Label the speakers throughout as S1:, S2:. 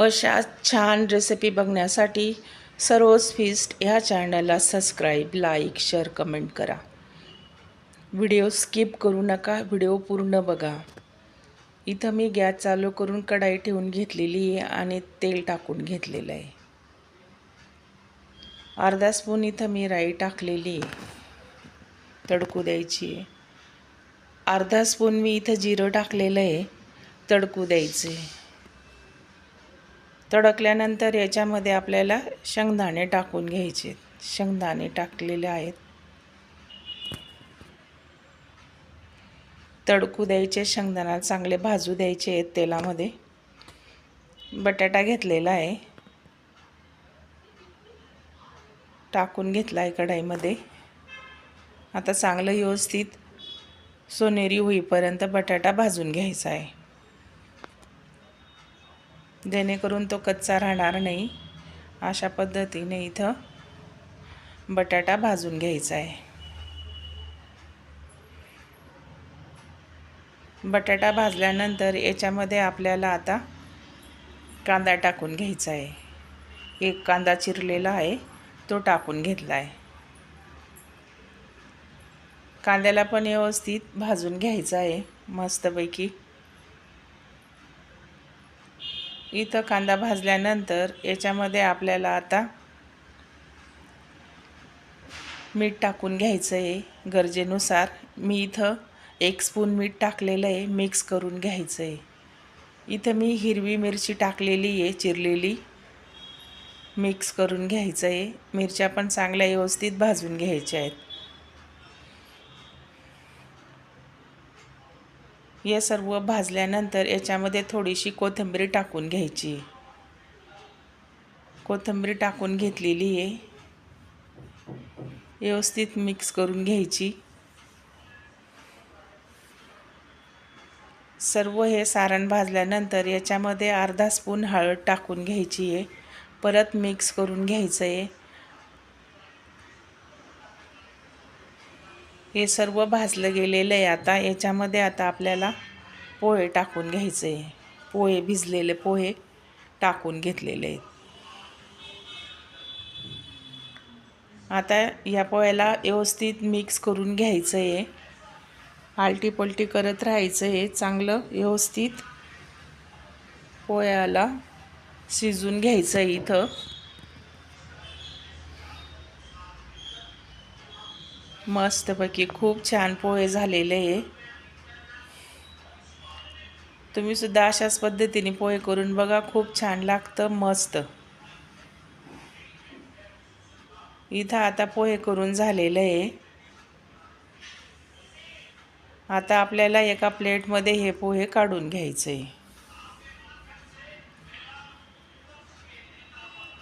S1: अशा छान रेसिपी बघण्यासाठी सरोज फिस्ट ह्या चॅनलला सबस्क्राईब लाईक शेअर कमेंट करा. व्हिडिओ स्किप करू नका व्हिडिओ पूर्ण बघा. इथं मी गॅस चालू करून कढाई ठेवून घेतलेली आहे आणि तेल टाकून घेतलेलं आहे. अर्धा स्पून इथं मी राई टाकलेली आहे. तडकू द्यायची आहे. अर्धा स्पून मी इथं जिरं टाकलेलं आहे. तडकू द्यायचे तडकल्यानंतर याच्यामध्ये आपल्याला शेंगदाणे टाकून घ्यायचे. शेंगदाणे टाकलेले आहेत. तडकू द्यायचे शेंगदाणा चांगले भाजू द्यायचे आहेत तेलामध्ये. बटाटा घेतलेला आहे. टाकून घेतला आहे कढाईमध्ये. आता चांगलं व्यवस्थित सोनेरी होईपर्यंत बटाटा भाजून घ्यायचा आहे. जेणेकरून तो कच्चा राहणार नाही. अशा पद्धतीने इथं बटाटा भाजून घ्यायचा आहे. बटाटा भाजल्यानंतर याच्यामध्ये आपल्याला आता कांदा टाकून घ्यायचा आहे. एक कांदा चिरलेला आहे तो टाकून घेतला आहे. कांद्याला पण व्यवस्थित भाजून घ्यायचा आहे मस्तपैकी. इथं कांदा भाजल्यानंतर याच्यामध्ये आपल्याला आता मीठ टाकून घ्यायचं आहे गरजेनुसार. मी इथं एक स्पून मीठ टाकलेलं आहे मिक्स करून घ्यायचं आहे इथं मी हिरवी मिरची टाकलेली आहे चिरलेली. मिक्स करून घ्यायचं आहे मिरच्या पण चांगल्या व्यवस्थित भाजून घ्यायच्या आहेत. हे सर्व भाजल्यानंतर याच्यामध्ये थोडीशी कोथिंबीर टाकून घ्यायची. कोथिंबीर टाकून घेतलेली आहे. व्यवस्थित मिक्स करून घ्यायची. सर्व हे सारण भाजल्यानंतर याच्यामध्ये अर्धा स्पून हळद टाकून घ्यायची आहे. परत मिक्स करून घ्यायचं आहे. हे सर्व भाजलं गेलेलं आहे आता. याच्यामध्ये आता आपल्याला पोहे टाकून घ्यायचे आहे. पोहे भिजलेले पोहे टाकून घेतलेले आहेत. आता या पोह्याला व्यवस्थित मिक्स करून घ्यायचं आहे. आलटी पलटी करत राहायचं आहे. चांगलं व्यवस्थित पोह्याला शिजून घ्यायचं आहे इथं. मस्तपैकी खूप छान पोहे झालेले आहे. तुम्ही सुद्धा अशाच पद्धतीने पोहे करून बघा खूप छान लागतं मस्त. इथं आता पोहे करून झालेलं आहे. आता आपल्याला एका प्लेटमध्ये हे पोहे काढून घ्यायचे.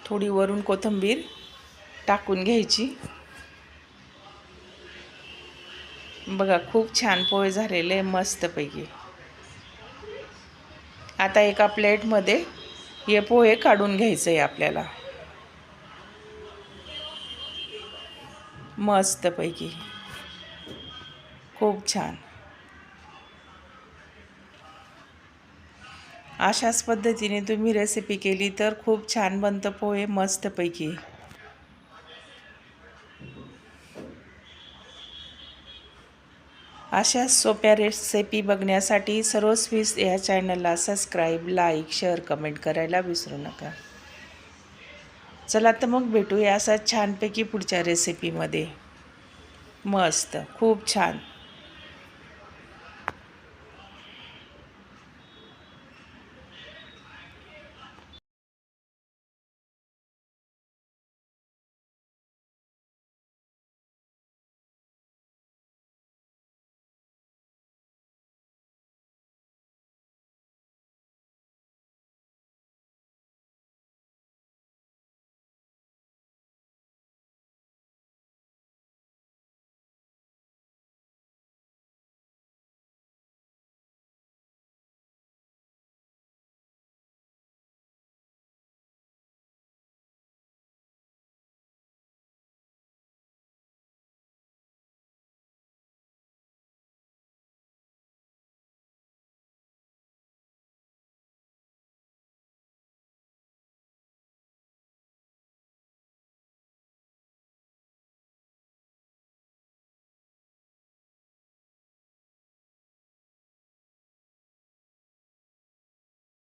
S1: थोडी वरून कोथिंबीर टाकून घ्यायची. बघा खूप छान पोहे झालेले मस्तपैकी. आता एका प्लेटमध्ये हे पोहे काढून घ्यायचं आहे आपल्याला. मस्तपैकी. खूप छान. अशाच पद्धतीने तुम्ही रेसिपी केली तर खूप छान बनतं पोहे मस्तपैकी. अशा सोप्या रेसिपी बघण्यासाठी सर्व स्वीस या चॅनलला सबस्क्राईब लाईक शेअर कमेंट करायला विसरू नका. चला तर मग भेटूया असा छानपैकी पुढच्या रेसिपीमध्ये मस्त खूप छान.